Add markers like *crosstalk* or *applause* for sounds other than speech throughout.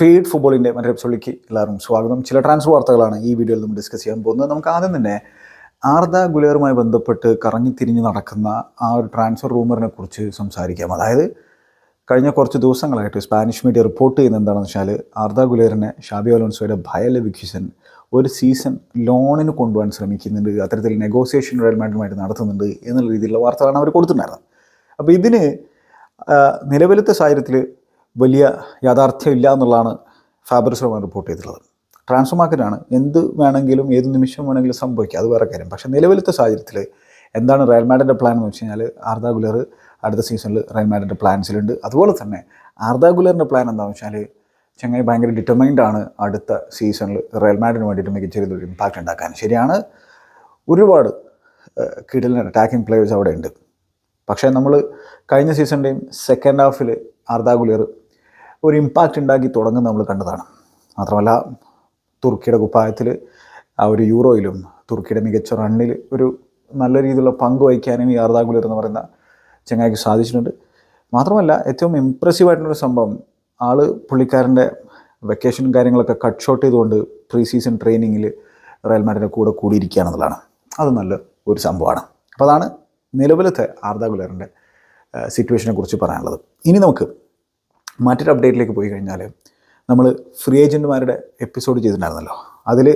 Feed ഫുട്ബോളിന്റെ മറ്റൊരു എപ്പിസോഡിലേക്ക് എല്ലാവരും സ്വാഗതം. ചില ട്രാൻസ്ഫർ വാർത്തകളാണ് ഈ വീഡിയോയിൽ നമ്മൾ ഡിസ്കസ് ചെയ്യാൻ പോകുന്നത്. നമുക്ക് ആദ്യം തന്നെ ആർദ ഗുലേറുമായി ബന്ധപ്പെട്ട് കറങ്ങി തിരിഞ്ഞ് നടക്കുന്ന ആ ഒരു ട്രാൻസ്ഫർ റൂമറിനെ കുറിച്ച് സംസാരിക്കാം. അതായത് കഴിഞ്ഞ കുറച്ച് ദിവസങ്ങളായിട്ട് സ്പാനിഷ് മീഡിയ റിപ്പോർട്ട് ചെയ്യുന്നത് എന്താണെന്ന് വെച്ചാൽ ആർദ ഗുലേറിനെ ഷാബി അലോൻസോയുടെ ഭയലവിക്ഷൻ ഒരു സീസൺ ലോണിന് കൊണ്ടുപോകാൻ ശ്രമിക്കുന്നുണ്ട്. അത്തരത്തിൽ നെഗോസിയേഷൻ റയൽ മാഡ്രിഡുമായിട്ട് നടത്തുന്നുണ്ട് എന്നുള്ള രീതിയിലുള്ള വാർത്തകളാണ് അവർ കൊടുത്തിട്ടുണ്ടായിരുന്നത്. അപ്പോൾ ഇതിന് നിലവിലത്തെ സാഹചര്യത്തിൽ വലിയ യാഥാർത്ഥ്യമില്ല എന്നുള്ളതാണ് ഫാബ്രിസ് റോമൻ റിപ്പോർട്ട് ചെയ്തിട്ടുള്ളത്. ട്രാൻസ്ഫർ മാർക്കറ്റാണ് എന്ത് വേണമെങ്കിലും ഏത് നിമിഷം വേണമെങ്കിലും സംഭവിക്കാം. അത് വേറെ കാര്യം. പക്ഷേ നിലവിലത്തെ സാഹചര്യത്തിൽ എന്താണ് റയൽ മാഡിന്റെ പ്ലാൻ എന്ന് വെച്ച് കഴിഞ്ഞാൽ ആർദ ഗുലർ അടുത്ത സീസണിൽ റയൽ മാഡിന്റെ പ്ലാൻസിലുണ്ട് അതുപോലെ തന്നെ ആർദ ഗുലറിന്റെ പ്ലാൻ എന്താണെന്ന് വെച്ചാൽ ചെങ്ങായി ഭയങ്കര ഡിറ്റർമൈൻഡ് ആണ് അടുത്ത സീസണിൽ റയൽ മാഡിന് വേണ്ടിയിട്ട് മികച്ച രീതിയിൽ ഇമ്പാക്റ്റ് ഉണ്ടാക്കാൻ. ശരിയാണ്. ഒരുപാട് കിടലിന് അറ്റാക്കിംഗ് പ്ലേയേഴ്സ് അവിടെ ഉണ്ട്. പക്ഷേ നമ്മൾ കഴിഞ്ഞ സീസണിന്റെയും സെക്കൻഡ് ഹാഫിൽ ആർദാ ഗുലേർ ഒരു ഇമ്പാക്റ്റ് ഉണ്ടാക്കി തുടങ്ങുന്നത് നമ്മൾ കണ്ടതാണ്. മാത്രമല്ല തുർക്കിയുടെ കുപ്പായത്തിൽ ആ ഒരു യൂറോയിലും തുർക്കിയുടെ മികച്ച റണ്ണിൽ ഒരു നല്ല രീതിയിലുള്ള പങ്ക് വഹിക്കാനും ഈ അർദാഗുലർ എന്ന് പറയുന്ന ചങ്ങായിക്ക് സാധിച്ചിട്ടുണ്ട്. മാത്രമല്ല ഏറ്റവും ഇമ്പ്രസീവ് ആയിട്ടുള്ളൊരു സംഭവം ആൾ പുള്ളിക്കാരന്റെ വെക്കേഷനും കാര്യങ്ങളൊക്കെ കട്ട് ഷോട്ട് ചെയ്തുകൊണ്ട് പ്രീ സീസൺ ട്രെയിനിങ്ങിൽ റയൽ മാഡിന്റെ കൂടെ കൂടിയിരിക്കുകയാണെന്നുള്ളതാണ് അത് നല്ല ഒരു സംഭവമാണ്. അപ്പോൾ അതാണ് നിലവിലത്തെ ആർദാഗുലറിന്റെ സിറ്റുവേഷനെ കുറിച്ച് പറയാനുള്ളത്. ഇനി നമുക്ക് മറ്റൊരു അപ്ഡേറ്റിലേക്ക് പോയി കഴിഞ്ഞാൽ നമ്മൾ ഫ്രീ ഏജന്റുമാരുടെ എപ്പിസോഡ് ചെയ്തിട്ടുണ്ടായിരുന്നല്ലോ. അതിൽ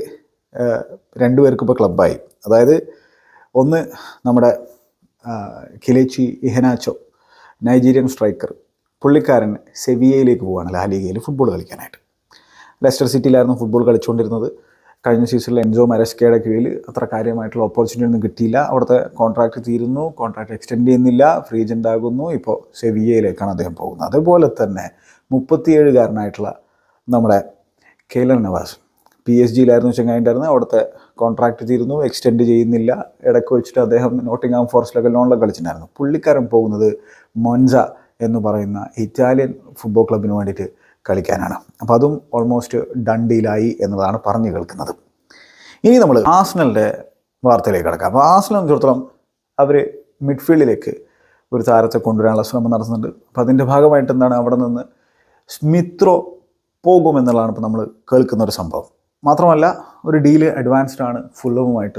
രണ്ടുപേർക്ക് ഇപ്പോൾ ക്ലബ്ബായി അതായത് ഒന്ന് നമ്മുടെ കിലേച്ചി ഇഹനാച്ചോ നൈജീരിയൻ സ്ട്രൈക്കർ പുള്ളിക്കാരൻ സെവിയയിലേക്ക് പോവുകയാണ് ലാലിഗയിൽ ഫുട്ബോൾ കളിക്കാനായിട്ട്. ലെസ്റ്റർ സിറ്റിയിലായിരുന്നു ഫുട്ബോൾ കളിച്ചുകൊണ്ടിരുന്നത് കഴിഞ്ഞ സീസണിൽ എൻജോ മരസ്കയുടെ കീഴിൽ അത്ര കാര്യമായിട്ടുള്ള ഓപ്പർച്യൂണിറ്റി ഒന്നും കിട്ടിയില്ല. അവിടുത്തെ കോൺട്രാക്ട് തീരുന്നു. കോൺട്രാക്ട് എക്സ്റ്റെൻഡ് ചെയ്യുന്നില്ല. ഫ്രീ ഏജന്റ് ആകുന്നു. ഇപ്പോൾ സെവിയയിലേക്കാണ് അദ്ദേഹം പോകുന്നത്. അതുപോലെ തന്നെ മുപ്പത്തിയേഴുകാരനായിട്ടുള്ള നമ്മുടെ കേലൻ നവാസ് പി എസ് ജിയിലായിരുന്നു ചെങ്ങായിട്ടായിരുന്നു അവിടുത്തെ കോൺട്രാക്ട് തീരുന്നു. എക്സ്റ്റെൻഡ് ചെയ്യുന്നില്ല. ഇടയ്ക്ക് വെച്ചിട്ട് അദ്ദേഹം നോട്ടിംഗ്ഹാം ഫോറസ്റ്റിലൊക്കെ ലോണിലൊക്കെ കളിച്ചിട്ടുണ്ടായിരുന്നു. പുള്ളിക്കാരൻ പോകുന്നത് മൊൻസ എന്ന് പറയുന്ന ഇറ്റാലിയൻ ഫുട്ബോൾ ക്ലബിന് വേണ്ടിയിട്ട് കളിക്കാനാണ്. അപ്പോൾ അതും ഓൾമോസ്റ്റ് ഡൺ ഡീലായി എന്നതാണ് പറഞ്ഞു കേൾക്കുന്നത്. ഇനി നമ്മൾ ആസ്നലിന്റെ വാർത്തയിലേക്ക് കിടക്കാം. അപ്പോൾ ആസ്നൽ എന്നിടത്തോളം അവർ മിഡ്ഫീൽഡിലേക്ക് ഒരു താരത്തെ കൊണ്ടുവരാനുള്ള ശ്രമം നടത്തുന്നുണ്ട്. അപ്പോൾ അതിന്റെ ഭാഗമായിട്ട് എന്താണ് അവിടെ നിന്ന് സ്മിത്രോ പോകും എന്നുള്ളതാണ് ഇപ്പോൾ നമ്മൾ കേൾക്കുന്ന ഒരു സംഭവം. മാത്രമല്ല ഒരു ഡീൽ അഡ്വാൻസ്ഡ് ആണ്. ഫുള്ളവുമായിട്ട്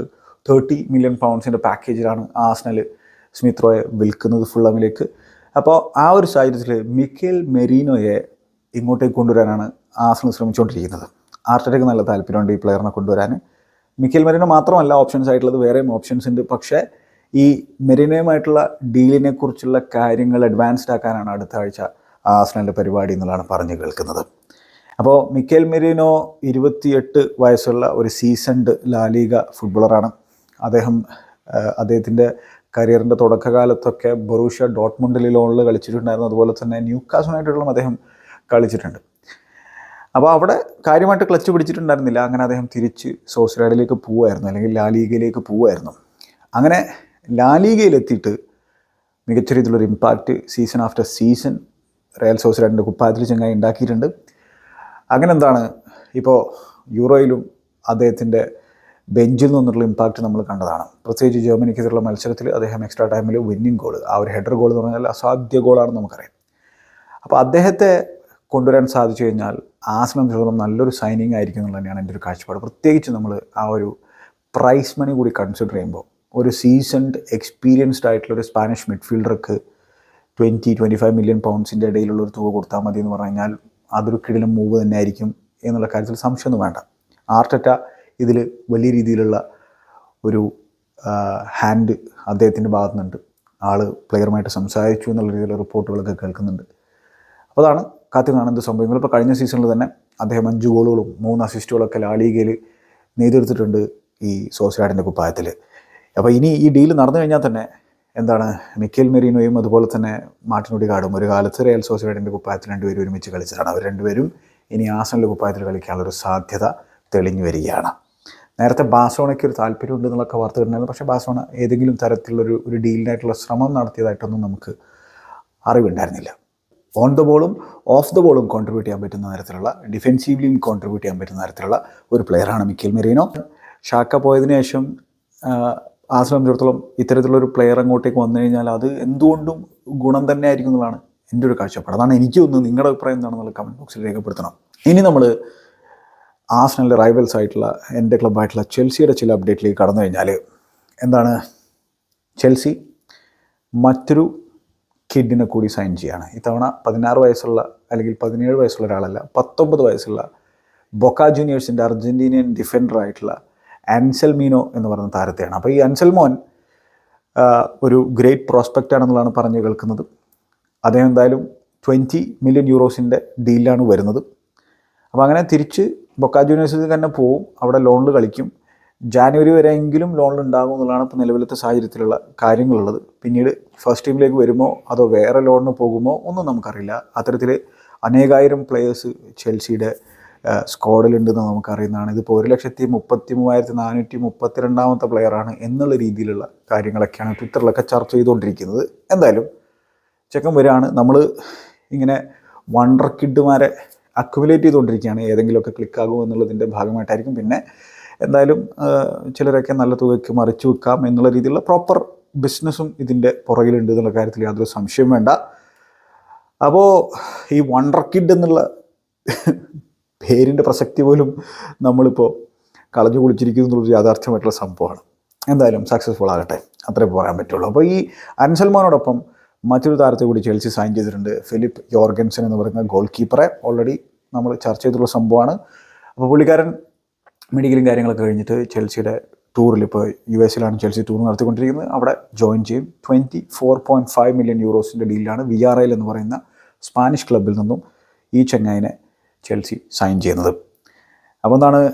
തേർട്ടി മില്യൺ പൗണ്ട്സിന്റെ പാക്കേജിലാണ് ആസ്നൽ സ്മിത്രോയെ വിൽക്കുന്നത് ഫുള്ളമിലേക്ക്. അപ്പോൾ ആ ഒരു സാഹചര്യത്തിൽ മിക്കേൽ മെറീനോയെ ഇങ്ങോട്ടേക്ക് കൊണ്ടുവരാനാണ് ആസ്നൽ ശ്രമിച്ചുകൊണ്ടിരിക്കുന്നത്. ആർട്ടറ്റയ്ക്ക് നല്ല താല്പര്യമുണ്ട് ഈ പ്ലെയറിനെ കൊണ്ടുവരാൻ. മിക്കേൽ മെറീനോ മാത്രമല്ല ഓപ്ഷൻസ് ആയിട്ടുള്ളത് വേറെയും ഓപ്ഷൻസ് ഉണ്ട്. പക്ഷേ ഈ മെറീനോയുമായിട്ടുള്ള ഡീലിനെ കുറിച്ചുള്ള കാര്യങ്ങൾ അഡ്വാൻസ്ഡ് ആക്കാനാണ് അടുത്ത ആഴ്ച ആസ്നലിന്റെ പരിപാടി എന്നുള്ളതാണ് പറഞ്ഞു കേൾക്കുന്നത്. അപ്പോൾ മിക്കേൽ മെറിനോ ഇരുപത്തിയെട്ട് വയസ്സുള്ള ഒരു സീസൺഡ് ലാലീഗ ഫുട്ബോളറാണ് അദ്ദേഹം അദ്ദേഹത്തിന്റെ കരിയറിന്റെ തുടക്കകാലത്തൊക്കെ ബൊറൂഷ്യ ഡോട്ട്മുണ്ടിൽ ലോണിൽ കളിച്ചിട്ടുണ്ടായിരുന്നു. അതുപോലെ തന്നെ ന്യൂ കാസുമായിട്ടുള്ള അദ്ദേഹം കളിച്ചിട്ടുണ്ട്. അപ്പോൾ അവിടെ കാര്യമായിട്ട് ക്ലച്ച് പിടിച്ചിട്ടുണ്ടായിരുന്നില്ല. അങ്ങനെ അദ്ദേഹം തിരിച്ച് സോസിലാഡിലേക്ക് പോവായിരുന്നു. അല്ലെങ്കിൽ ലാലീഗയിലേക്ക് പോവായിരുന്നു. അങ്ങനെ ലാലീഗയിലെത്തിയിട്ട് മികച്ച രീതിയിലുള്ളൊരു impact season after season Real സോസിലാഡിന്റെ കുപ്പായത്തിൽ ചങ്ങായി ഉണ്ടാക്കിയിട്ടുണ്ട്. അങ്ങനെ എന്താണ് ഇപ്പോൾ യൂറോയിലും അദ്ദേഹത്തിന്റെ ബെഞ്ചിൽ നിന്നുള്ള ഇമ്പാക്റ്റ് നമ്മൾ കണ്ടതാണ്. പ്രത്യേകിച്ച് ജർമ്മനിക്കെതിരുള്ള മത്സരത്തിൽ അദ്ദേഹം എക്സ്ട്രാ ടൈമിൽ വിന്നിങ് ഗോൾ ആ ഒരു ഹെഡർ ഗോൾ എന്ന് പറഞ്ഞാൽ അസാധ്യ ഗോളാണെന്ന് നമുക്കറിയാം. അപ്പോൾ അദ്ദേഹത്തെ കൊണ്ടുവരാൻ സാധിച്ചു കഴിഞ്ഞാൽ ആ സംബന്ധിച്ചിടത്തോളം നല്ലൊരു സൈനിങ് ആയിരിക്കും എന്നുള്ളത് തന്നെയാണ് എന്റെ ഒരു കാഴ്ചപ്പാട്. പ്രത്യേകിച്ച് നമ്മൾ ആ ഒരു പ്രൈസ് മണി കൂടി കൺസിഡർ ചെയ്യുമ്പോൾ ഒരു സീസൺഡ് എക്സ്പീരിയൻസ്ഡ് ആയിട്ടുള്ള ഒരു സ്പാനിഷ് മിഡ്ഫീൽഡർക്ക് ട്വന്റി ട്വന്റി ഫൈവ് മില്യൺ പൗണ്ട്സിന്റെ ഇടയിലുള്ള ഒരു തുക കൊടുത്താൽ മതി എന്ന് പറഞ്ഞു കഴിഞ്ഞാൽ അതൊരു കിടിലം മൂവ് തന്നെ ആയിരിക്കും എന്നുള്ള കാര്യത്തിൽ സംശയമൊന്നും വേണ്ട. ആർട്ടറ്റ ഇതിൽ വലിയ രീതിയിലുള്ള ഒരു ഹാൻഡ് അദ്ദേഹത്തിന്റെ ഭാഗത്തുനിന്നുണ്ട്. ആൾ പ്ലെയറുമായിട്ട് സംസാരിച്ചു എന്നുള്ള രീതിയിലുള്ള റിപ്പോർട്ടുകളൊക്കെ കേൾക്കുന്നുണ്ട്. അപ്പോൾ അതാണ് കാത്തു കാണുന്ന സംഭവങ്ങൾ ഇപ്പോൾ കഴിഞ്ഞ സീസണിൽ തന്നെ അദ്ദേഹം അഞ്ച് ഗോളുകളും മൂന്ന് അസിസ്റ്റുകളൊക്കെ ലാലീഗയിൽ നേടിയെടുത്തിട്ടുണ്ട് ഈ സോസിലാഡിന്റെ കുപ്പായത്തിൽ അപ്പോൾ ഇനി ഈ ഡീൽ നടന്നു കഴിഞ്ഞാൽ തന്നെ എന്താണ് മിക്കേൽ മെറീനോയും അതുപോലെ തന്നെ മാർട്ടിനോടി കാർഡും ഒരു കാലത്ത് റയൽ സോസിലാഡിന്റെ കുപ്പായത്തിൽ രണ്ടുപേരും ഒരുമിച്ച് കളിച്ചതാണ്. അവർ രണ്ടുപേരും ഇനി ആസനിലെ കുപ്പായത്തിൽ കളിക്കാനുള്ളൊരു സാധ്യത തെളിഞ്ഞു വരികയാണ്. നേരത്തെ ബാസോണയ്ക്ക് ഒരു താല്പര്യമുണ്ട് എന്നുള്ളൊക്കെ വാർത്ത കിട്ടുന്നത് പക്ഷേ ബാസോണ ഏതെങ്കിലും തരത്തിലുള്ളൊരു ഒരു ഡീലിനായിട്ടുള്ള ശ്രമം നടത്തിയതായിട്ടൊന്നും നമുക്ക് അറിവുണ്ടായിരുന്നില്ല. ഓൺ ദ ബോളും ഓഫ് ദ ബോളും കോൺട്രിബ്യൂട്ട് ചെയ്യാൻ പറ്റുന്ന തരത്തിലുള്ള ഡിഫെൻസീവ്ലിയും കോൺട്രിബ്യൂട്ട് ചെയ്യാൻ പറ്റുന്ന തരത്തിലുള്ള ഒരു പ്ലെയറാണ് മിക്കേൽ മെറീനോ. ഷാക്ക പോയതിനു ശേഷം ആ സംബന്ധിച്ചിടത്തോളം ഇത്തരത്തിലുള്ളൊരു പ്ലെയർ അങ്ങോട്ടേക്ക് വന്നു കഴിഞ്ഞാൽ അത് എന്തുകൊണ്ടും ഗുണം തന്നെ ആയിരിക്കും എന്നുള്ളതാണ് എന്റെ ഒരു കാഴ്ചപ്പാട്. അതാണ് എനിക്ക് തോന്നുന്നത് നിങ്ങളുടെ അഭിപ്രായം എന്താണെന്നുള്ള കമന്റ് ബോക്സിൽ രേഖപ്പെടുത്തണം. ഇനി നമ്മൾ ആസ്നലിന്റെ റൈവൽസ് ആയിട്ടുള്ള എന്റെ ക്ലബ്ബായിട്ടുള്ള ചെൽസിയുടെ ചില അപ്ഡേറ്റിലേക്ക് കടന്നു കഴിഞ്ഞാൽ എന്താണ്? ചെൽസി മറ്റൊരു കിഡിനെ കൂടി സൈൻ ചെയ്യാണ്. ഇത്തവണ പതിനാറ് വയസ്സുള്ള അല്ലെങ്കിൽ പതിനേഴ് വയസ്സുള്ള ഒരാളല്ല പത്തൊമ്പത് വയസ്സുള്ള ബൊക്ക ജൂനിയേഴ്സിന്റെ അർജന്റീനിയൻ ഡിഫൻഡർ ആയിട്ടുള്ള അൻസൽമീനോ എന്ന് പറയുന്ന താരത്തെയാണ്. അപ്പോൾ ഈ അൻസൽമോൻ ഒരു ഗ്രേറ്റ് പ്രോസ്പെക്റ്റ് ആണെന്നുള്ളതാണ് പറഞ്ഞു കേൾക്കുന്നത്. അദ്ദേഹം എന്തായാലും ട്വന്റി മില്യൺ യൂറോസിന്റെ ഡീലാണ് വരുന്നത്. അപ്പോൾ അങ്ങനെ തിരിച്ച് ബൊക്ക ജൂനിയേഴ്സിൽ തന്നെ പോവും. അവിടെ ലോണിൽ കളിക്കും. ജാനുവരി വരെയെങ്കിലും ലോണിൽ ഉണ്ടാകും എന്നുള്ളതാണ് ഇപ്പോൾ നിലവിലത്തെ സാഹചര്യത്തിലുള്ള കാര്യങ്ങളുള്ളത്. പിന്നീട് ഫസ്റ്റ് ടീമിലേക്ക് വരുമോ അതോ വേറെ ലോണിന് പോകുമോ ഒന്നും നമുക്കറിയില്ല. അത്തരത്തിൽ അനേകായിരം പ്ലെയേഴ്സ് ചെൽസിയുടെ സ്ക്വാഡിലുണ്ടെന്ന് നമുക്കറിയുന്നതാണ്. ഇതിപ്പോൾ ഒരു ലക്ഷത്തി മുപ്പത്തി മൂവായിരത്തി നാനൂറ്റി മുപ്പത്തി രണ്ടാമത്തെ പ്ലെയറാണ് എന്നുള്ള രീതിയിലുള്ള കാര്യങ്ങളൊക്കെയാണ് ട്വിറ്ററിലൊക്കെ ചർച്ച ചെയ്തുകൊണ്ടിരിക്കുന്നത്. എന്തായാലും ചെക്കൻ വരികയാണ്. നമ്മൾ ഇങ്ങനെ വണ്ടർ കിഡ്മാരെ അക്യുമുലേറ്റ് ചെയ്തുകൊണ്ടിരിക്കുകയാണ്. ഏതെങ്കിലുമൊക്കെ ക്ലിക്കാകുമോ എന്നുള്ളതിന്റെ ഭാഗമായിട്ടായിരിക്കും. പിന്നെ എന്തായാലും ചിലരൊക്കെ നല്ല തുകയ്ക്ക് മറിച്ചു വെക്കാം എന്നുള്ള രീതിയിലുള്ള പ്രോപ്പർ ബിസിനസ്സും ഇതിന്റെ പുറകിലുണ്ട് എന്നുള്ള കാര്യത്തിൽ യാതൊരു സംശയം വേണ്ട. അപ്പോൾ ഈ വണ്ടർ കിഡ് എന്നുള്ള പേരിന്റെ പ്രസക്തി പോലും നമ്മളിപ്പോൾ കളഞ്ഞു കുളിച്ചിരിക്കുന്നു എന്നുള്ളൊരു യാഥാർത്ഥ്യമായിട്ടുള്ള സംഭവമാണ്. എന്തായാലും സക്സസ്ഫുൾ ആകട്ടെ. അത്രേ പറയാൻ പറ്റുള്ളൂ. അപ്പോൾ ഈ അൻസൽമാനോടൊപ്പം മറ്റൊരു താരത്തെ കൂടി ചേൽസി സൈൻ ചെയ്തിട്ടുണ്ട്. ഫിലിപ്പ് യോർഗൻസൺ എന്ന് പറയുന്ന ഗോൾ കീപ്പറെ ഓൾറെഡി നമ്മൾ ചർച്ച ചെയ്തിട്ടുള്ള സംഭവമാണ്. അപ്പോൾ പുള്ളിക്കാരൻ മെഡിക്കലും കാര്യങ്ങളൊക്കെ കഴിഞ്ഞിട്ട് ചെൽസിയുടെ ടൂറിൽ ഇപ്പോൾ യു എസിലാണ് ചെൽസി ടൂർ നടത്തിക്കൊണ്ടിരിക്കുന്നത്. അവിടെ ജോയിൻ ചെയ്യും. Twenty four point five million യൂറോസിന്റെ ഡീലാണ് വി ആർ എൽ എന്ന് പറയുന്ന സ്പാനിഷ് ക്ലബിൽ നിന്നും ഈ ചെങ്ങായിനെ ചെൽസി സൈൻ ചെയ്യുന്നത്. അപ്പോൾ എന്താണ്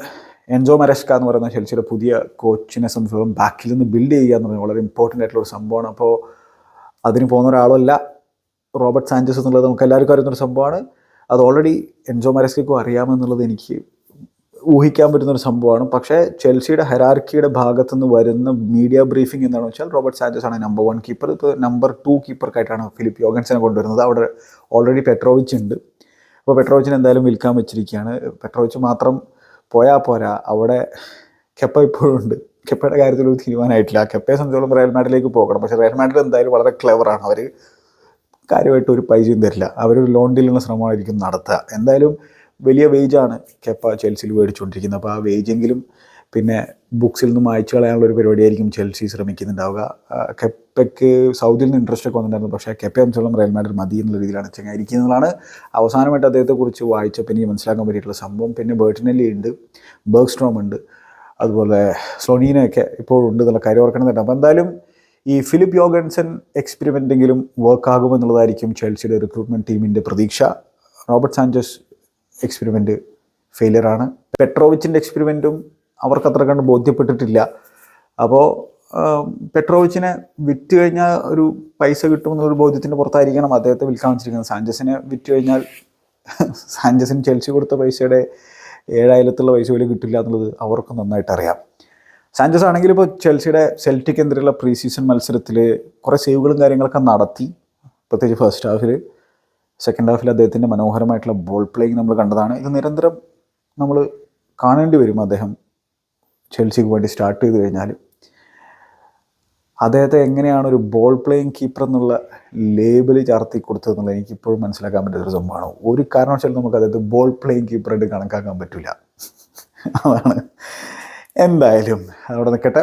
എൻജോ മരസ്ക എന്ന് പറയുന്ന ചെൽസിയുടെ പുതിയ കോച്ചിനെ സംഭവം ബാക്കിൽ നിന്ന് ബിൽഡ് ചെയ്യുക എന്ന് പറയുന്നത് വളരെ ഇമ്പോർട്ടന്റ് ആയിട്ടുള്ള ഒരു സംഭവമാണ്. അപ്പോൾ അതിന് പോകുന്ന ഒരാളല്ല റോബർട്ട് സാഞ്ചസ് എന്നുള്ളത് നമുക്ക് എല്ലാവർക്കും അറിയുന്നൊരു സംഭവമാണ്. അത് ഓൾറെഡി എൻജോ മരസ്കയ്ക്കും അറിയാമെന്നുള്ളത് എനിക്ക് ഊഹിക്കാൻ പറ്റുന്ന ഒരു സംഭവമാണ്. പക്ഷേ ചെൽസിയുടെ ഹെറാർക്കിയുടെ ഭാഗത്തു നിന്ന് വരുന്ന മീഡിയ ബ്രീഫിംഗ് എന്താണെന്ന് വെച്ചാൽ റോബർട്ട് സാഞ്ചസ് ആണ് നമ്പർ വൺ കീപ്പർ ഇപ്പോൾ നമ്പർ ടു കീപ്പർക്കായിട്ടാണ് ഫിലിപ്പ് യോഗൻസിനെ കൊണ്ടുവരുന്നത്. അവിടെ ഓൾറെഡി പെട്രോവിച്ച് ഉണ്ട്. അപ്പോൾ പെട്രോവിച്ചിന് എന്തായാലും വിൽക്കാൻ വെച്ചിരിക്കുകയാണ്. പെട്രോവിച്ച് മാത്രം പോയാൽ പോരാ. അവിടെ കെപ്പ ഇപ്പോഴും ഉണ്ട്. കെപ്പയുടെ കാര്യത്തിൽ ഒരു തീരുമാനമായിട്ടില്ല. കെപ്പയെ സംബന്ധിച്ചോളം റയൽ മാഡിലേക്ക് പോകണം. പക്ഷേ റയൽ മാഡിൽ എന്തായാലും വളരെ ക്ലവറാണ് അവർ കാര്യമായിട്ട് ഒരു പൈസയും തരില്ല. അവരൊരു ലോൺ ഡീലുള്ള ശ്രമമായിരിക്കും നടത്തുക. എന്തായാലും വലിയ വേജാണ് കെപ്പ ചെൽസിയിൽ മേടിച്ചുകൊണ്ടിരിക്കുന്നത് അപ്പോൾ ആ വേജെങ്കിലും പിന്നെ ബുക്സിൽ നിന്ന് മായ്ച്ചു കളയാനുള്ള ഒരു പരിപാടിയായിരിക്കും ചെൽസി ശ്രമിക്കുന്നുണ്ടാവുക. കെപ്പയ്ക്ക് സൗദിയിൽ നിന്ന് ഇൻട്രസ്റ്റ് ഒക്കെ വന്നിട്ടുണ്ടായിരുന്നു. പക്ഷേ കെപ്പ സംബന്ധിച്ചോളം റയൽ മാഡ്രിഡ് മതി എന്നുള്ള രീതിയിലാണ് ചങ്ങായിരിക്കുന്നതാണ് അവസാനമായിട്ട് അദ്ദേഹത്തെക്കുറിച്ച് വായിച്ചപ്പോൾ എനിക്ക് മനസ്സിലാക്കാൻ പറ്റിയിട്ടുള്ള സംഭവം. പിന്നെ ബേർട്ടിനെല്ലി ഉണ്ട് ബേർഗ് സ്ട്രോം ഉണ്ട് അതുപോലെ സ്ലോണീനൊക്കെ ഇപ്പോഴും ഉണ്ട് എന്നുള്ള കാര്യം ഓർക്കണമെന്നുണ്ട് അപ്പോൾ എന്തായാലും ഈ ഫിലിപ്പ് യോഗൻസൺ എക്സ്പെരിമെന്റെങ്കിലും വർക്ക് ആകുമെന്നുള്ളതായിരിക്കും ചെൽസിയുടെ റിക്രൂട്ട്മെന്റ് ടീമിന്റെ പ്രതീക്ഷ. റോബർട്ട് സാഞ്ചസ് എക്സ്പെരിമെന്റ് ഫെയിലിയറാണ് പെട്രോവിച്ചിന്റെ എക്സ്പെരിമെന്റും അവർക്ക് അത്ര കണ്ട് ബോധ്യപ്പെട്ടിട്ടില്ല. അപ്പോൾ പെട്രോവിച്ചിനെ വിറ്റ് കഴിഞ്ഞാൽ ഒരു പൈസ കിട്ടുമെന്നൊരു ബോധ്യത്തിന്റെ പുറത്തായിരിക്കണം അദ്ദേഹത്തെ വിൽക്കാൻ വെച്ചിരിക്കുന്നത്. സാഞ്ചസിനെ വിറ്റ് കഴിഞ്ഞാൽ *laughs* സാഞ്ചസിന് ചെൽസി കൊടുത്ത പൈസയുടെ ഏഴായിരത്തുള്ള പൈസ പോലും കിട്ടില്ല എന്നുള്ളത് അവർക്ക് നന്നായിട്ട് അറിയാം. സാഞ്ചസ് ആണെങ്കിൽ ഇപ്പോൾ ചെൽസിയുടെ സെൽറ്റിക്കെതിരെയുള്ള പ്രീ സീസൺ മത്സരത്തിൽ കുറേ സേവുകളും കാര്യങ്ങളൊക്കെ നടത്തി. പ്രത്യേകിച്ച് ഫസ്റ്റ് ഹാഫിൽ സെക്കൻഡ് ഹാഫിൽ അദ്ദേഹത്തിന്റെ മനോഹരമായിട്ടുള്ള ബോൾ പ്ലേയിങ് നമ്മൾ കണ്ടതാണ്. ഇത് നിരന്തരം നമ്മൾ കാണേണ്ടി വരും അദ്ദേഹം ചെൽസിക്ക് വേണ്ടി സ്റ്റാർട്ട് ചെയ്ത് കഴിഞ്ഞാൽ അദ്ദേഹത്തെ എങ്ങനെയാണ് ഒരു ബോൾ പ്ലേയിങ് കീപ്പർ എന്നുള്ള ലേബിൾ ചാർത്തി കൊടുത്തതെന്നുള്ളത് എനിക്കിപ്പോഴും മനസ്സിലാക്കാൻ പറ്റാത്തൊരു സംഭവമാണ്. ഒരു കാരണവശാലും നമുക്ക് അദ്ദേഹത്തെ ബോൾ പ്ലേയിങ് കീപ്പറായിട്ട് കണക്കാക്കാൻ പറ്റില്ല അതാണ്. എന്തായാലും അതോടെ നിൽക്കട്ടെ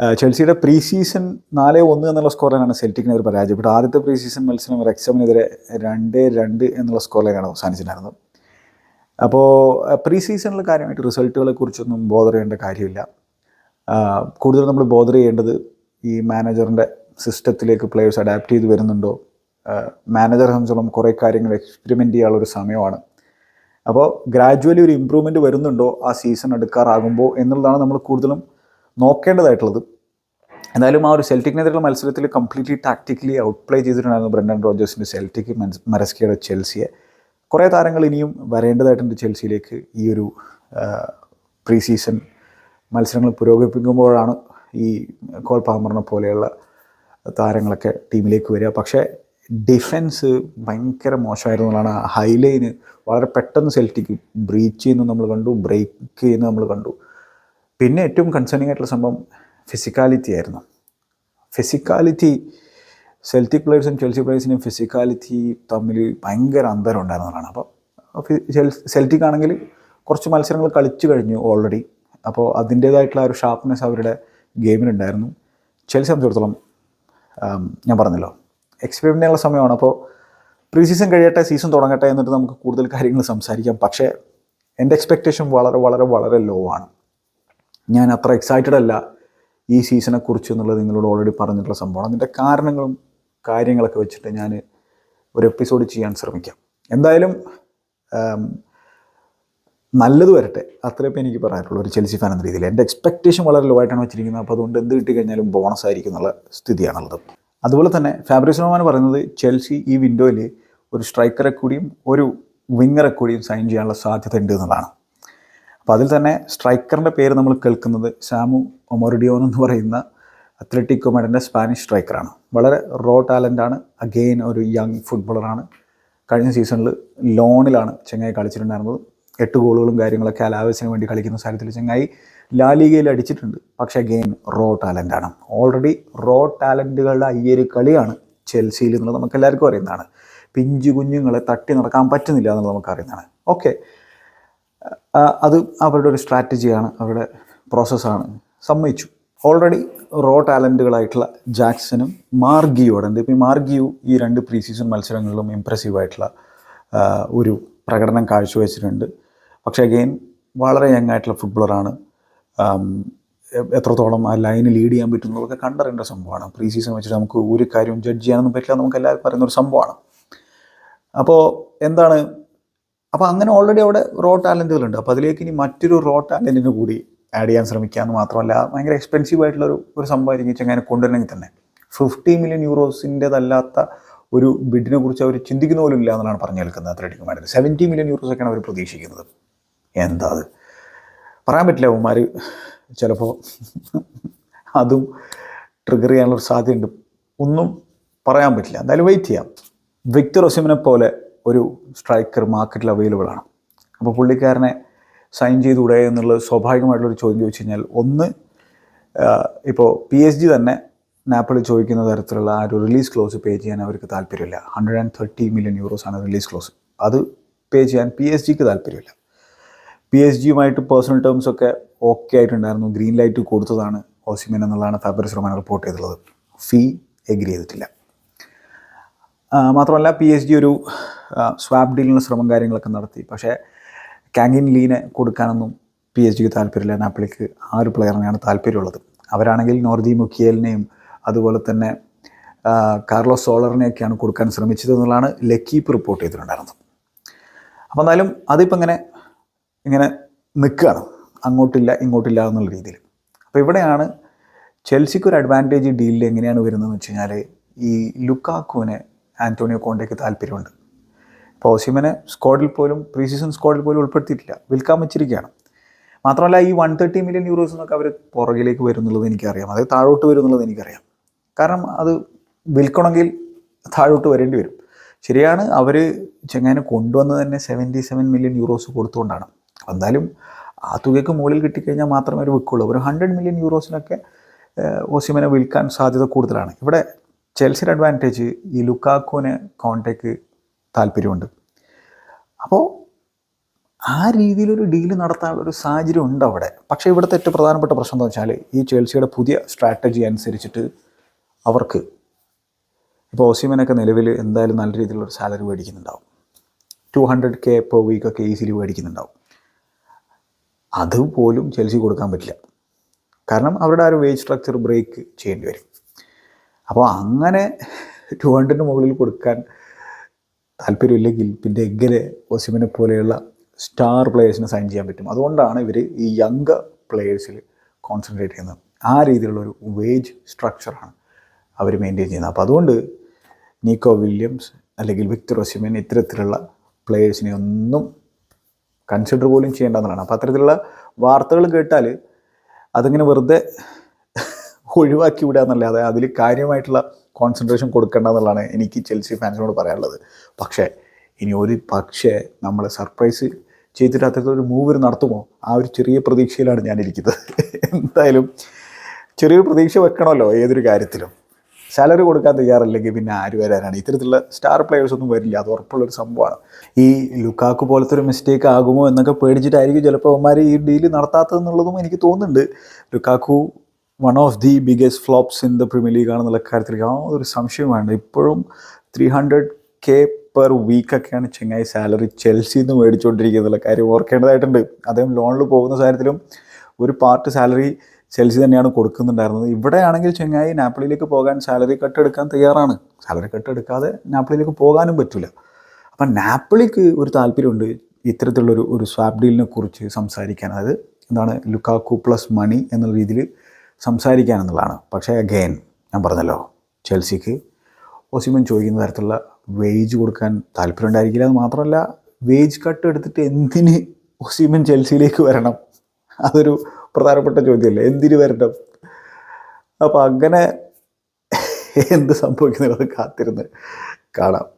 ചെൽസിയുടെ പ്രീ സീസൺ നാല് ഒന്ന് എന്നുള്ള സ്കോറിലാണ് സെൽറ്റിക്കിനെ അവർ പരാജയപ്പെട്ടു ആദ്യത്തെ പ്രീ സീസൺ മത്സരം റെക്സമിനെതിരെ രണ്ട് രണ്ട് എന്നുള്ള സ്കോറിലാണ് അവസാനിച്ചിട്ടുണ്ടായിരുന്നത്. അപ്പോൾ പ്രീ സീസണിൽ കാര്യമായിട്ട് റിസൾട്ടുകളെ കുറിച്ചൊന്നും ബോധർ ചെയ്യേണ്ട കാര്യമില്ല. കൂടുതൽ നമ്മൾ ബോധർ ചെയ്യേണ്ടത് ഈ മാനേജറിന്റെ സിസ്റ്റത്തിലേക്ക് പ്ലേയേഴ്സ് അഡാപ്റ്റ് ചെയ്ത് വരുന്നുണ്ടോ? മാനേജറെ സംബന്ധിച്ചോളം കുറേ കാര്യങ്ങൾ എക്സ്പെരിമെന്റ് ചെയ്യാനുള്ള ഒരു സമയമാണ്. അപ്പോൾ ഗ്രാജുവലി ഒരു ഇമ്പ്രൂവ്മെന്റ് വരുന്നുണ്ടോ ആ സീസൺ എടുക്കാറാകുമ്പോൾ എന്നുള്ളതാണ് നമ്മൾ കൂടുതലും നോക്കേണ്ടതായിട്ടുള്ളത്. എന്തായാലും ആ ഒരു സെൽറ്റിക്കിനെതിരെയുള്ള മത്സരത്തിൽ കംപ്ലീറ്റ്ലി ടാക്റ്റിക്കലി ഔട്ട് പ്ലേ ചെയ്തിട്ടുണ്ടായിരുന്നു ബ്രണ്ടൻ റോജേഴ്സിന്റെ സെൽറ്റിക് മരസ്കിയുടെ ചെൽസിയെ കുറേ താരങ്ങൾ ഇനിയും വരേണ്ടതായിട്ടുണ്ട് ചെൽസിയിലേക്ക് ഈ ഒരു പ്രീ സീസൺ മത്സരങ്ങൾ പുരോഗമിപ്പിക്കുമ്പോഴാണ് ഈ കോൾ പാമറിനെ പോലെയുള്ള താരങ്ങളൊക്കെ ടീമിലേക്ക് വരിക. പക്ഷേ ഡിഫെൻസ് ഭയങ്കര മോശമായിരുന്നു എന്നുള്ളതാണ് ഹൈലൈന് വളരെ പെട്ടെന്ന് സെൽറ്റിക്ക് ബ്രീച്ച് ചെയ്യുന്നത് നമ്മൾ കണ്ടു ബ്രേക്ക് ചെയ്യുന്നത് നമ്മൾ കണ്ടു. പിന്നെ ഏറ്റവും കൺസേണിംഗ് ആയിട്ടുള്ള സംഭവം ഫിസിക്കാലിറ്റി ആയിരുന്നു. ഫിസിക്കാലിറ്റി സെൽറ്റിക് പ്ലേയേഴ്സും ചെൽസി പ്ലേയേഴ്സിനും ഫിസിക്കാലിറ്റി തമ്മിൽ ഭയങ്കര അന്തരം ഉണ്ടായിരുന്നതാണ് അപ്പോൾ സെൽറ്റിക് ആണെങ്കിൽ കുറച്ച് മത്സരങ്ങൾ കളിച്ചു കഴിഞ്ഞു ഓൾറെഡി അപ്പോൾ അതിന്റേതായിട്ടുള്ള ഒരു ഷാർപ്നെസ് അവരുടെ ഗെയിമിലുണ്ടായിരുന്നു ചെൽസി സംബന്ധിച്ചിടത്തോളം ഞാൻ പറഞ്ഞല്ലോ എക്സ്പെരിമെന്റ് ചെയ്യാനുള്ള സമയമാണ്. അപ്പോൾ പ്രീ സീസൺ കഴിയട്ടെ സീസൺ തുടങ്ങട്ടെ എന്നിട്ട് നമുക്ക് കൂടുതൽ കാര്യങ്ങൾ സംസാരിക്കാം. പക്ഷേ എന്റെ എക്സ്പെക്റ്റേഷൻ വളരെ വളരെ വളരെ ലോ ആണ്. ഞാൻ അത്ര എക്സൈറ്റഡ് അല്ല ഈ സീസണെ കുറിച്ച് എന്നുള്ളത് നിങ്ങളോട് ഓൾറെഡി പറഞ്ഞിട്ടുള്ള സംഭവമാണ്. അതിന്റെ കാരണങ്ങളും കാര്യങ്ങളൊക്കെ വെച്ചിട്ട് ഞാൻ ഒരു എപ്പിസോഡ് ചെയ്യാൻ ശ്രമിക്കാം. എന്തായാലും നല്ലത് വരട്ടെ. അത്രയൊക്കെ എനിക്ക് പറയാനുള്ളൂ. ഒരു ചെൽസി ഫാൻ എന്ന രീതിയിൽ. എന്റെ എക്സ്പെക്റ്റേഷൻ വളരെ ലോ ആയിട്ടാണ് വെച്ചിരിക്കുന്നത്. അപ്പോൾ അതുകൊണ്ട് എന്ത് കിട്ടിക്കഴിഞ്ഞാലും ബോണസ് ആയിരിക്കും എന്നുള്ള സ്ഥിതിയാണുള്ളത്. അതുപോലെ തന്നെ ഫാബ്രിസ് റഹ്മാൻ പറയുന്നത് ചെൽസി ഈ വിൻഡോയിൽ ഒരു സ്ട്രൈക്കറെ കൂടിയും ഒരു വിങ്ങറെ കൂടിയും സൈൻ ചെയ്യാനുള്ള സാധ്യത ഉണ്ട് എന്നുള്ളതാണ്. അപ്പോൾ അതിൽ തന്നെ സ്ട്രൈക്കറിന്റെ പേര് നമ്മൾ കേൾക്കുന്നത് ഷാമു ഒമോറിഡിയോൻ എന്ന് പറയുന്ന അത്ലറ്റിക്കോ മെഡിന്റെ സ്പാനിഷ് സ്ട്രൈക്കറാണ്. വളരെ റോ ടാലന്റാണ് അഗെയിൻ ഒരു യങ് ഫുട്ബോളറാണ് കഴിഞ്ഞ സീസണിൽ ലോണിലാണ് ചെങ്ങായി കളിച്ചിട്ടുണ്ടായിരുന്നത്. എട്ട് ഗോളുകളും കാര്യങ്ങളൊക്കെ അലാവസിന് വേണ്ടി കളിക്കുന്ന സാഹചര്യത്തിൽ ചെങ്ങായി ലാലിഗയിൽ അടിച്ചിട്ടുണ്ട്. പക്ഷേ ഗെയിം റോ ടാലന്റാണ് ഓൾറെഡി റോ ടാലന്റുകളുടെ ഈ ഒരു കളിയാണ് ചെൽസിയിൽ എന്നുള്ളത് നമുക്ക് എല്ലാവർക്കും അറിയുന്നതാണ്. പിഞ്ചു കുഞ്ഞുങ്ങളെ തട്ടി നടക്കാൻ പറ്റുന്നില്ല എന്നുള്ളത് നമുക്ക് അറിയുന്നതാണ് ഓക്കെ അത് അവരുടെ ഒരു സ്ട്രാറ്റജിയാണ് അവരുടെ പ്രോസസ്സാണ്. സമ്മതിച്ചു. ഓൾറെഡി റോ ടാലന്റുകളായിട്ടുള്ള ജാക്സനും മാർഗിയോടെ ഉണ്ട് ഇപ്പോൾ ഈ മാർഗിയു ഈ രണ്ട് പ്രീ സീസൺ മത്സരങ്ങളിലും ഇമ്പ്രസീവായിട്ടുള്ള ഒരു പ്രകടനം കാഴ്ചവെച്ചിട്ടുണ്ട്. പക്ഷേ അഗെയിൻ വളരെ യങ് ആയിട്ടുള്ള ഫുട്ബോളറാണ് എത്രത്തോളം ആ ലൈന് ലീഡ് ചെയ്യാൻ പറ്റുന്നതൊക്കെ കണ്ടറിയേണ്ട സംഭവമാണ്. പ്രീ സീസൺ വെച്ചിട്ട് നമുക്ക് ഒരു കാര്യവും ജഡ്ജ് ചെയ്യാനൊന്നും പറ്റില്ല നമുക്ക് എല്ലാവർക്കും അറിയുന്ന ഒരു സംഭവമാണ്. അപ്പോൾ എന്താണ് അപ്പോൾ അങ്ങനെ ഓൾറെഡി അവിടെ റോ ടാലന്റുകളുണ്ട് അപ്പോൾ അതിലേക്ക് ഇനി മറ്റൊരു റോ ടാലന്റിന് കൂടി ആഡ് ചെയ്യാൻ ശ്രമിക്കുക എന്ന് മാത്രമല്ല ഭയങ്കര എക്സ്പെൻസീവ് ആയിട്ടുള്ള ഒരു ഒരു സംഭവമായിരിക്കും ചെങ്ങനെ കൊണ്ടുവരണമെങ്കിൽ തന്നെ. ഫിഫ്റ്റി മില്യൺ യൂറോസിന്റെതല്ലാത്ത ഒരു ബിഡിനെ കുറിച്ച് അവർ ചിന്തിക്കുന്ന പോലും ഇല്ല എന്നാണ് പറഞ്ഞു കേൾക്കുന്നത് അത്ലറ്റിക് മാഡിൽ സെവന്റി മില്യൺ യൂറോസൊക്കെയാണ് അവർ പ്രതീക്ഷിക്കുന്നത്. എന്താ അത്? പറയാൻ പറ്റില്ല അവന്മാർ ചിലപ്പോൾ അതും ട്രിഗർ ചെയ്യാനുള്ളൊരു സാധ്യതയുണ്ട്. ഒന്നും പറയാൻ പറ്റില്ല. എന്തായാലും വെയിറ്റ് ചെയ്യാം. വിക്ടർ ഒസിമിനെ പോലെ ഒരു സ്ട്രൈക്കർ മാർക്കറ്റിൽ അവൈലബിൾ ആണ്. അപ്പോൾ പുള്ളിക്കാരനെ സൈൻ ചെയ്തുകൂടെ എന്നുള്ളത് സ്വാഭാവികമായിട്ടുള്ളൊരു ചോദ്യം ചോദിച്ചു കഴിഞ്ഞാൽ ഒന്ന് ഇപ്പോൾ പി എസ് ജി തന്നെ നാപ്പിൾ ചോദിക്കുന്ന തരത്തിലുള്ള ആ ഒരു റിലീസ് ക്ലോസ് പേ ചെയ്യാൻ അവർക്ക് താല്പര്യമില്ല. Hundred and thirty million euros ആണ് റിലീസ് ക്ലോസ് അത് പേ ചെയ്യാൻ പി എസ് ജിക്ക് താല്പര്യമില്ല. പി എസ് ജിയുമായിട്ട് പേഴ്സണൽ ടേംസ് ഒക്കെ ഓക്കെ ആയിട്ടുണ്ടായിരുന്നു. ഗ്രീൻ ലൈറ്റ് കൊടുത്തതാണ് ഓസിമൻ എന്നുള്ളതാണ് ഫാബ്രിസ് റൊമാൻ റിപ്പോർട്ട് ചെയ്തിട്ടുള്ളത്. ഫീ എഗ്രി ചെയ്തിട്ടില്ല. മാത്രമല്ല പി എച്ച് ഡി ഒരു സ്വാപ് ഡീലിനുള്ള ശ്രമം കാര്യങ്ങളൊക്കെ നടത്തി. പക്ഷേ കാങ്കിൻ ലീനെ കൊടുക്കാനൊന്നും പി എച്ച് ഡിക്ക് താല്പര്യമില്ല. നാപ്പിളിക്ക് ആ ഒരു പ്ലെയറിനെയാണ് താല്പര്യമുള്ളത്. അവരാണെങ്കിൽ നോർദി മുഖിയലിനെയും അതുപോലെ തന്നെ കാർലോസ് സോളറിനെയൊക്കെയാണ് കൊടുക്കാൻ ശ്രമിച്ചത് എന്നുള്ളതാണ് ലക്കീപ്പ് റിപ്പോർട്ട് ചെയ്തിട്ടുണ്ടായിരുന്നത്. അപ്പോൾ എന്നാലും അതിപ്പോൾ ഇങ്ങനെ ഇങ്ങനെ നിൽക്കുകയാണ്. അങ്ങോട്ടില്ല ഇങ്ങോട്ടില്ല എന്നുള്ള രീതിയിൽ. അപ്പോൾ ഇവിടെയാണ് ചെൽസിക്ക് ഒരു അഡ്വാന്റേജ് ഡീലിൽ എങ്ങനെയാണ് വരുന്നതെന്ന് വെച്ച് കഴിഞ്ഞാൽ ഈ ലുക്കാക്കുവിനെ ആന്റോണിയോ കോണ്ടയ്ക്ക് താല്പര്യമുണ്ട്. ഇപ്പോൾ ഓസിമനെ സ്ക്വാഡിൽ പോലും പ്രീ സീസൺ സ്ക്വാഡിൽ പോലും ഉൾപ്പെടുത്തിയിട്ടില്ല. വിൽക്കാൻ വെച്ചിരിക്കുകയാണ്. മാത്രമല്ല ഈ വൺ തേർട്ടി മില്യൺ യൂറോസ് എന്നൊക്കെ അവർ പുറകിലേക്ക് വരുന്നുള്ളത് എനിക്കറിയാം. അതായത് താഴോട്ട് വരുന്നുള്ളത് എനിക്കറിയാം. കാരണം അത് വിൽക്കണമെങ്കിൽ താഴോട്ട് വരേണ്ടി വരും. ശരിയാണ് അവർ ചെങ്ങാനെ കൊണ്ടുവന്നത് തന്നെ സെവന്റി സെവൻ മില്യൺ യൂറോസ് കൊടുത്തുകൊണ്ടാണ്. എന്തായാലും ആ തുകയ്ക്ക് മുകളിൽ കിട്ടിക്കഴിഞ്ഞാൽ മാത്രമേ അവർ വിൽക്കുള്ളൂ. ഒരു ഹൺഡ്രഡ് മില്യൺ യൂറോസിനൊക്കെ ഓസിമനെ വിൽക്കാൻ സാധ്യത കൂടുതലാണ്. ഇവിടെ ചെൽസിയുടെ അഡ്വാന്റേജ് ഈ ലുക്കാക്കോന് കോണ്ടയ്ക്ക് താല്പര്യമുണ്ട്. അപ്പോൾ ആ രീതിയിലൊരു ഡീൽ നടത്താനുള്ള ഒരു സാഹചര്യം ഉണ്ട് അവിടെ. പക്ഷേ ഇവിടുത്തെ ഏറ്റവും പ്രധാനപ്പെട്ട പ്രശ്നം എന്താ വെച്ചാൽ ഈ ചെൽസിയുടെ പുതിയ സ്ട്രാറ്റജി അനുസരിച്ചിട്ട് അവർക്ക് ഇപ്പോൾ ഓസിമനൊക്കെ നിലവിൽ എന്തായാലും നല്ല രീതിയിലുള്ളൊരു സാലറി മേടിക്കുന്നുണ്ടാവും. ടു ഹൺഡ്രഡ് കെ പെർ വീക്കൊക്കെ ഈസിലി മേടിക്കുന്നുണ്ടാവും. അതുപോലും ചെൽസി കൊടുക്കാൻ പറ്റില്ല. കാരണം അവരുടെ ആ ഒരു വേജ് സ്ട്രക്ചർ ബ്രേക്ക് ചെയ്യേണ്ടി വരും. അപ്പോൾ അങ്ങനെ ടു ഹൺഡ്രഡിന് മുകളിൽ കൊടുക്കാൻ താല്പര്യമില്ലെങ്കിൽ പിന്നെ എങ്ങനെ ഒസിമിനെ പോലെയുള്ള സ്റ്റാർ പ്ലെയേഴ്സിനെ സൈൻ ചെയ്യാൻ പറ്റും? അതുകൊണ്ടാണ് ഇവർ ഈ യങ് പ്ലെയേഴ്സിൽ കോൺസെൻട്രേറ്റ് ചെയ്യുന്നത്. ആ രീതിയിലുള്ളൊരു വേജ് സ്ട്രക്ചറാണ് അവർ മെയിന്റെയിൻ ചെയ്യുന്നത്. അപ്പോൾ അതുകൊണ്ട് നീക്കോ വില്യംസ് അല്ലെങ്കിൽ വിക്ടർ ഒസിമൻ ഇത്തരത്തിലുള്ള പ്ലെയേഴ്സിനെ ഒന്നും കൺസിഡർ പോലും ചെയ്യേണ്ടതാണ് അപ്പോൾ അത്തരത്തിലുള്ള വാർത്തകൾ കേട്ടാൽ അതിങ്ങനെ വെറുതെ ഒഴിവാക്കി വിടുക എന്നല്ലാതെ അതിൽ കാര്യമായിട്ടുള്ള കോൺസെൻട്രേഷൻ കൊടുക്കേണ്ട എന്നുള്ളതാണ് എനിക്ക് ചെൽസി ഫാൻസിനോട് പറയാനുള്ളത്. പക്ഷേ ഇനി ഒരു പക്ഷേ നമ്മളെ സർപ്രൈസ് ചെയ്തിട്ട് അത്തരത്തിലൊരു മൂവ് നടത്തുമോ? ആ ഒരു ചെറിയ പ്രതീക്ഷയിലാണ് ഞാനിരിക്കുന്നത്. എന്തായാലും ചെറിയൊരു പ്രതീക്ഷ വെക്കണമല്ലോ ഏതൊരു കാര്യത്തിലും. സാലറി കൊടുക്കാൻ തയ്യാറല്ലെങ്കിൽ പിന്നെ ആര് വരാനാണ്? ഇത്തരത്തിലുള്ള സ്റ്റാർ പ്ലെയേഴ്സ് ഒന്നും വരില്ല. അത് ഉറപ്പുള്ളൊരു സംഭവമാണ്. ഈ ലുക്കാക്ക് പോലത്തെ ഒരു മിസ്റ്റേക്ക് ആകുമോ എന്നൊക്കെ പേടിച്ചിട്ടായിരിക്കും ചിലപ്പോൾ അവന്മാർ ഈ ഡീൽ നടത്താത്തതെന്നുള്ളതും എനിക്ക് തോന്നുന്നുണ്ട്. Lukaku one of the biggest flops in the Premier League ആണെന്നുള്ള കാര്യത്തിൽ യാതൊരു സംശയം വേണ്ട. ഇപ്പോഴും ത്രീ ഹൺഡ്രഡ് കെ പെർ വീക്കൊക്കെയാണ് ചെങ്ങായി സാലറി ചെൽസിയിൽ നിന്ന് മേടിച്ചുകൊണ്ടിരിക്കുന്നുള്ള കാര്യം ഓർക്കേണ്ടതായിട്ടുണ്ട്. അദ്ദേഹം ലോണിൽ പോകുന്ന കാര്യത്തിലും ഒരു പാർട്ട് സാലറി ചെൽസി തന്നെയാണ് കൊടുക്കുന്നുണ്ടായിരുന്നത്. ഇവിടെയാണെങ്കിൽ ചെങ്ങായി നാപ്പിളിയിലേക്ക് പോകാൻ സാലറി കട്ട് എടുക്കാൻ തയ്യാറാണ്. സാലറി കട്ട് എടുക്കാതെ നാപ്പിളിയിലേക്ക് പോകാനും പറ്റില്ല അപ്പം നാപ്പിളിക്ക് ഒരു താല്പര്യമുണ്ട് ഇത്തരത്തിലുള്ളൊരു ഒരു സ്വാപ്പ് ഡീലിനെ കുറിച്ച് സംസാരിക്കാൻ. അതായത് എന്താണ് ലുക്കാക്കു പ്ലസ് മണി എന്നുള്ള രീതിയിൽ സംസാരിക്കാൻ എന്നുള്ളതാണ് പക്ഷേ അഗെയിൻ ഞാൻ പറഞ്ഞല്ലോ ചെൽസിക്ക് ഒസിമൻ ചോദിക്കുന്ന തരത്തിലുള്ള വേജ് കൊടുക്കാൻ താല്പര്യം ഉണ്ടായിരിക്കില്ല അത് മാത്രമല്ല വേജ് കട്ട് എടുത്തിട്ട് എന്തിന് ഒസിമൻ ചെൽസിയിലേക്ക് വരണം? അതൊരു പ്രധാനപ്പെട്ട ചോദ്യമല്ലേ? എന്തിന് വരണം? അപ്പോൾ അങ്ങനെ എന്ത് സംഭവിക്കുന്നത് കാത്തിരുന്ന് കാണാം.